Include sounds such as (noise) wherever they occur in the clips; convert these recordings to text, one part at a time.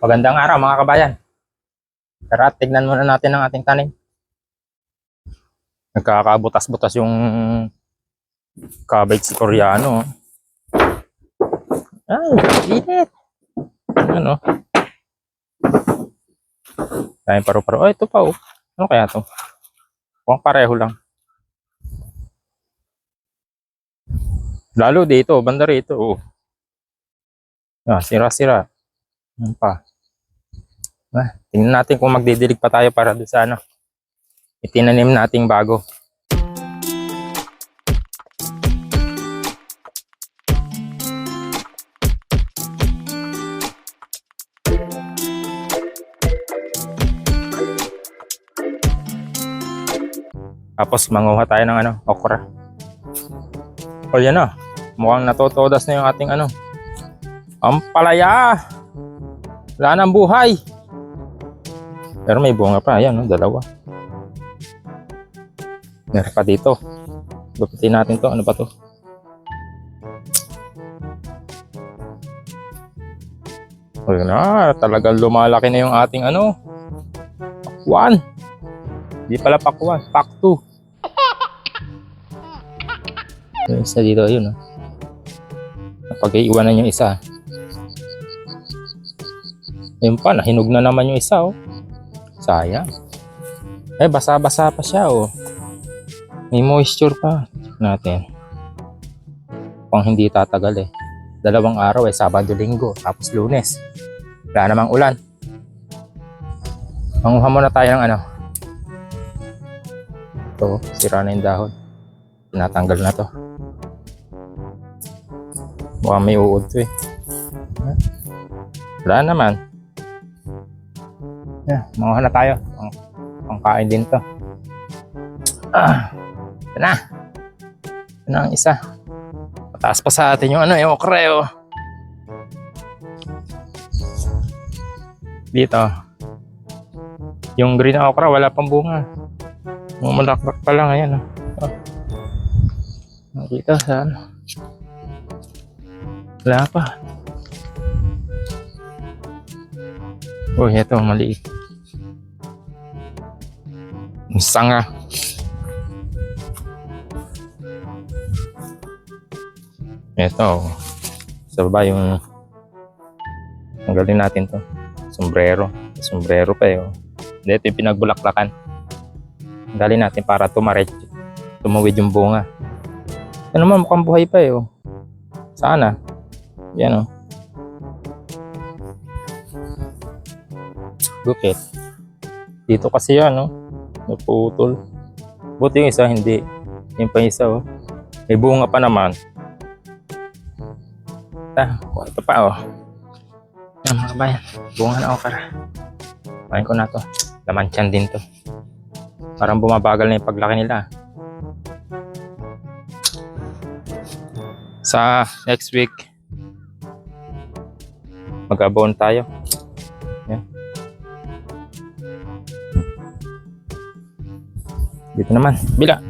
Magandang araw mga kabayan. Tara, tignan muna natin ang ating tanim. Nagkakabutas-butas yung cabbage koreano. Ay, init. Ano? Dahil paru-paro. Oh, ito pa oh. Ano kaya to? Mukhang pareho lang. Lalo dito, banda rito. Oh. Ah, sira-sira. Ano pa? Ah, tingnan natin kung magdidilig pa tayo para doon sa ano. Itinanim nating bago. Tapos manguha tayo ng ano, okra. O yan na. Mukhang natutodas na yung ating ano. Ang palaya! Wala nang buhay. Pero may bunga pa. Ayan, no? dalawa. Meron pa dito. Gupitin natin to. Ano ba to? Ayun na. Talagang lumalaki na yung ating ano. Pakwan. Hindi pala pakwan. Pak 2. (laughs) Yung isa dito. Ayun. No? Napag-iwanan yung isa. Ayun pa, nahinog na naman yung isa, oh. Sayang. Eh, basa-basa pa siya, oh. May moisture pa. Natin. Pang hindi tatagal, eh. Dalawang araw, eh. Sabado, Linggo. Tapos Lunes. Wala namang ulan. Manguha muna tayo ng ano. Ito, sira na yung dahon. Tinatanggal na to. Mukhang may uod to, eh. Wala naman. Yeah, manguha na tayo. Pang, pangkain din to. Ah, ito na. Ito na ang isa. Mataas pa sa atin yung ano, yung okra, eh, oh. Dito. Yung green okra, wala pang bunga. Mumulakbak pa lang, ayan, oh. oh. Dito, sa ano. Wala pa. Oh, ito, maliit. Ang sanga. Ito. Sa baba yung tanggalin natin to. Sombrero. Sombrero pa eh. oh. Ito yung pinagbulaklakan. Tanggalin natin para tumaret. Tumawid yung bunga. Ano naman, mukhang buhay pa eh. oh. Sana. Yan oh. Gupit. Dito kasi yan, no? Naputol. Buti yung isa, hindi. Yung pa oh. May bunga pa naman. Ah, ito pa, oh. Yan, mga kabayan. Bunga na okra. Kain ko na to. Laman tiyan din to. Parang bumabagal na yung paglaki nila. Sa next week, mag-abon tayo. Dito naman. Bila.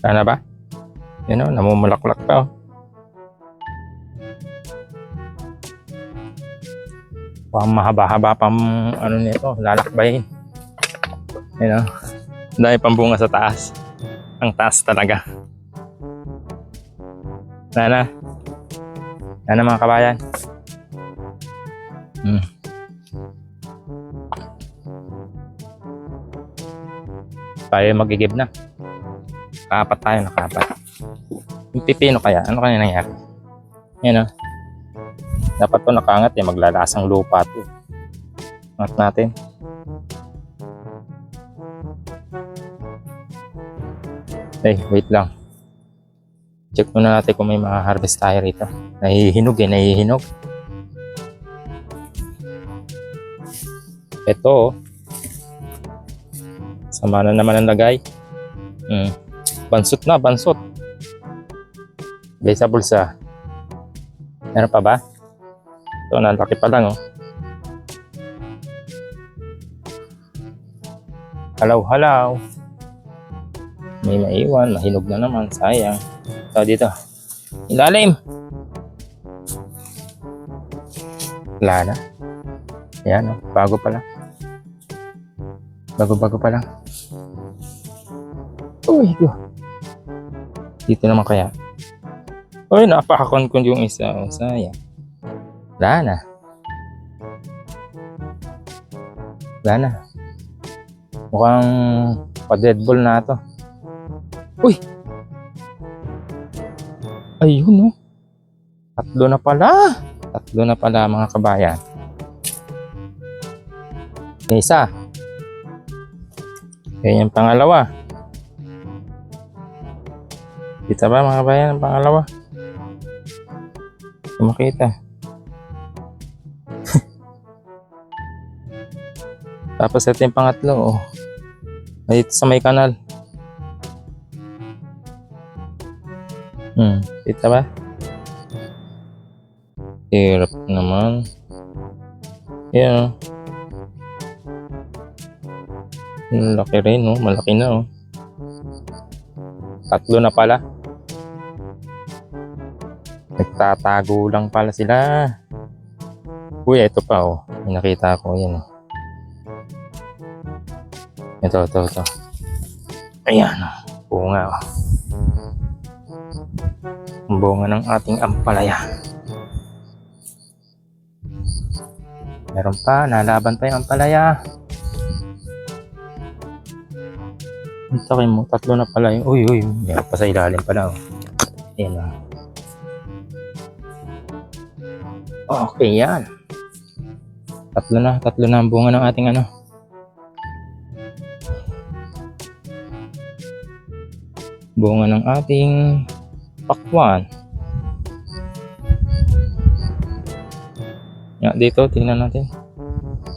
Sana ba? Yan o, namumulaklak pa o. Mukhang mahaba-haba pang ano nito, lalakbayin. Yan o. Dahil pang bunga sa taas. Ang taas talaga. Sana. Sana mga kabayan. Hmm. Tayo magigib na. Kaapat tayo, nakaapat. Yung pipino kaya, ano kaya nangyari? Yan o. Dapat to nakaangat eh, maglalasang lupa to. Angat natin. Eh, wait lang. Check muna natin kung may ma-harvest tayo rito. Nahihinog eh, nahihinog. Ito oh. Sama na naman ang lagay. Hmm. Bansot na, bansot. Gay sa bulsa. Meron pa ba? Ito, nalaki pa lang, oh. Halaw, halaw. May maiwan, mahinog na naman, sayang. So, dito. Ilalim. Wala na. Ayan, oh. bago pa lang. Bago-bago pa lang. Uy, ko. Dito naman kaya. Uy, napakakon ko yung isa. Oh, sayang. Wala na. Wala na. Mukhang pa-deadball na to. Uy! Ayun, oh. Tatlo na pala. Tatlo na pala mga kabayan. Isa. Yan yung pangalawa. Kita ba mga kabayan ang pangalawa? Kumakita. (laughs) Tapos ito yung pangatlo. Oh. Dito sa may kanal. Hmm, kita ba? Hirap naman. Yan. oh. Laki rin, no? Malaki na, oh. Tatlo na pala. Nagtatago lang pala sila. Uy, ito pa, oh. Nakita ko, yan, oh. Ito, ito, ito. Ayan, oh. Bunga, oh. Bunga ng ating ampalaya. Meron pa, nalaban pa yung ampalaya. Ang mo, tatlo na pala yung, uy, uy, meron pa sa ilalim pala, oh. Ayan, oh. Okay, yan. Tatlo na, tatlo na ang bunga ng ating ano. Bunga ng ating pakwan. Yan, dito, tingnan natin.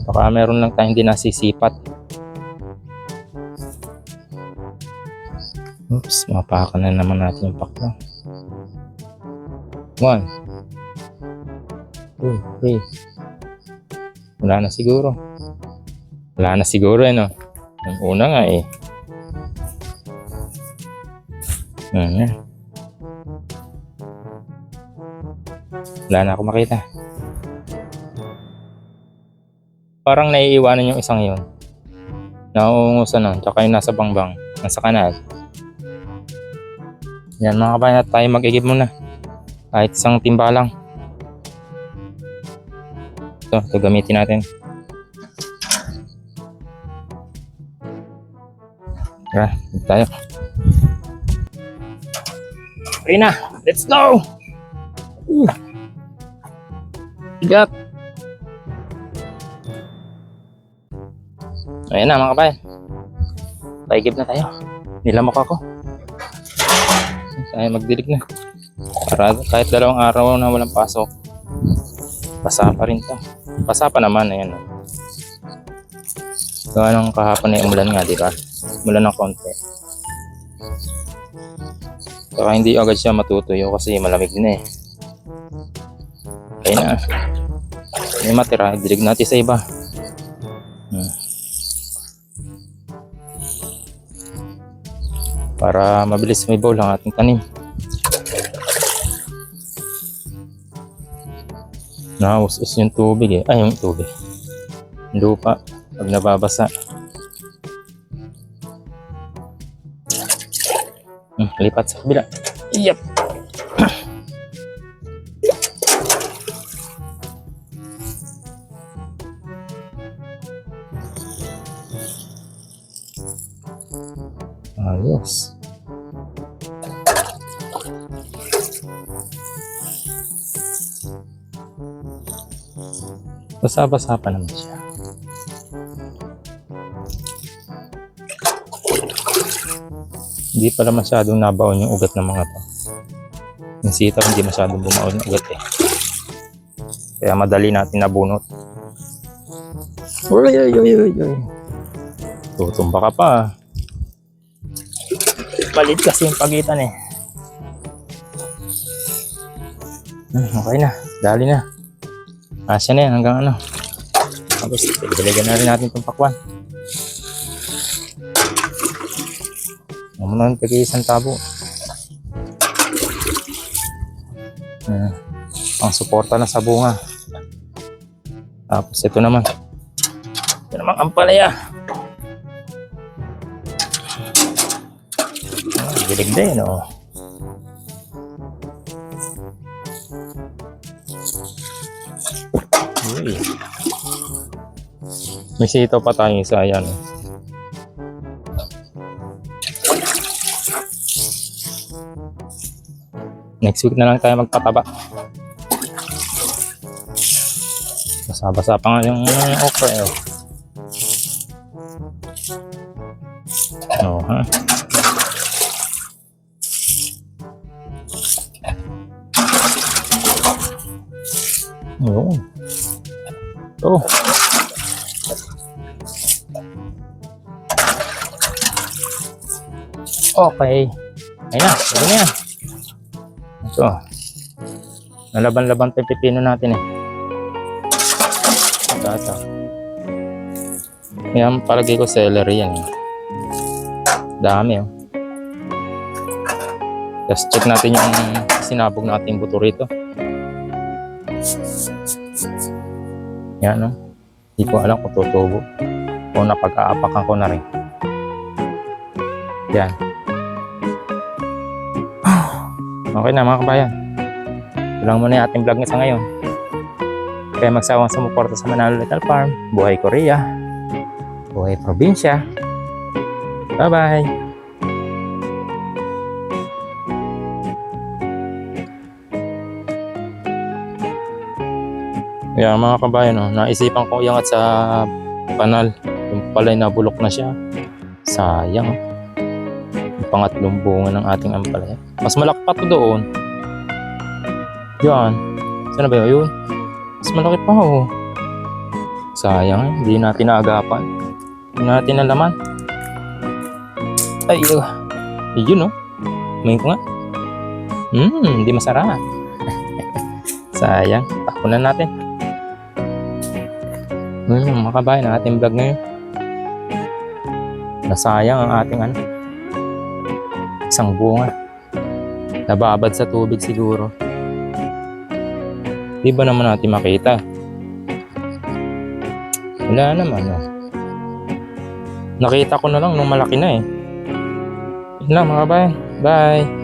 Baka meron lang tayong hindi. Oops, mapakan na naman natin yung pakwan. One. Two, three. Wala na siguro. Wala na siguro eh, no? Yung una nga eh. Ano? Wala na ako makita. Parang naiiwanan yung isang yun. Nauungusan nun, tsaka yung nasa bangbang, nasa kanal. Yan mga kabayan, tayo mag-igib muna. Kahit isang timba lang. Ito, ito gamitin natin. Tara, tayo. Okay na, let's go! Uh. Bigat. Ayan na mga kabayan. Paigib na tayo. Nilamok ako. Tayo magdilig na. Para kahit dalawang araw na walang pasok, basa pa rin to. Basa pa naman, ayan. Gawa ng kahapon ay umulan nga, di ba? Umulan ng konti. Saka hindi agad siya matutuyo kasi malamig na eh. Okay na. May matira, dilig natin sa iba. Hmm. Para mabilis may bowl ang ating tanim. Naus-us yung tubig eh. Ay, yung tubig. Lupa. Pag nababasa. Hmm, lipat sa kabila. Yep. Basa-basa pa naman siya. Hindi pala masyadong nabaon yung ugat ng mga to. Yung sitaw hindi masyadong bumaon yung ugat eh. Kaya madali natin nabunot. Uy, uy, uy, uy, uy. Tutumba ka pa. Palit kasi yung pagitan eh. Hmm, okay na. Dali na. Asya na yan hanggang ano. Tapos, diligan na rin natin itong pakwan. Naman pag isang tabo. Hmm. Ang suporta na sa bunga. Tapos ito naman. Ito naman ang palaya. Ah, Dilig din, oh. May sitaw pa tayong isa, yan. oh. Next week na lang tayo magpataba. Basa-basa pa nga yung okra eh. oh. Ha? Ayun. Oh. Okay. Ayun na. Ayun na yan. Ito. Nalaban-laban pa pipino natin eh. Data. Yan, palagay ko celery yan. Dami oh. Tapos check natin yung sinabog natin buto rito. Yan oh. Hindi ko alam kung tutubo. O napag-aapakan ko na rin. Yan. Okay na mga kabayan. Ito lang muna yung ating vlog sa ngayon. Kaya magsawang sumuporta sa Manalo Little Farm. Buhay Korea. Buhay probinsya. Bye-bye. Kaya mga kabayan, oh, naisipan ko iangat sa panal. Yung palay na bulok na siya. Sayang. Yung pangatlong bunga ng ating ampalaya. Mas malaki pa to doon. Yan. Saan na ba yun? Mas malaki pa oh. Sayang. Hindi natin naagapan. Hindi natin nalaman. Ay, uh, yun oh. May ko nga. Hmm, hindi masarap. (laughs) Sayang. Takunan natin. Hmm, mga kabayan, ang ating vlog ngayon. Nasayang ang ating ano. Isang bunga. Nababad sa tubig siguro. Di ba naman natin makita? Wala naman. Oh. Nakita ko na lang nung malaki na eh. Yun lang mga kabayan. Bye!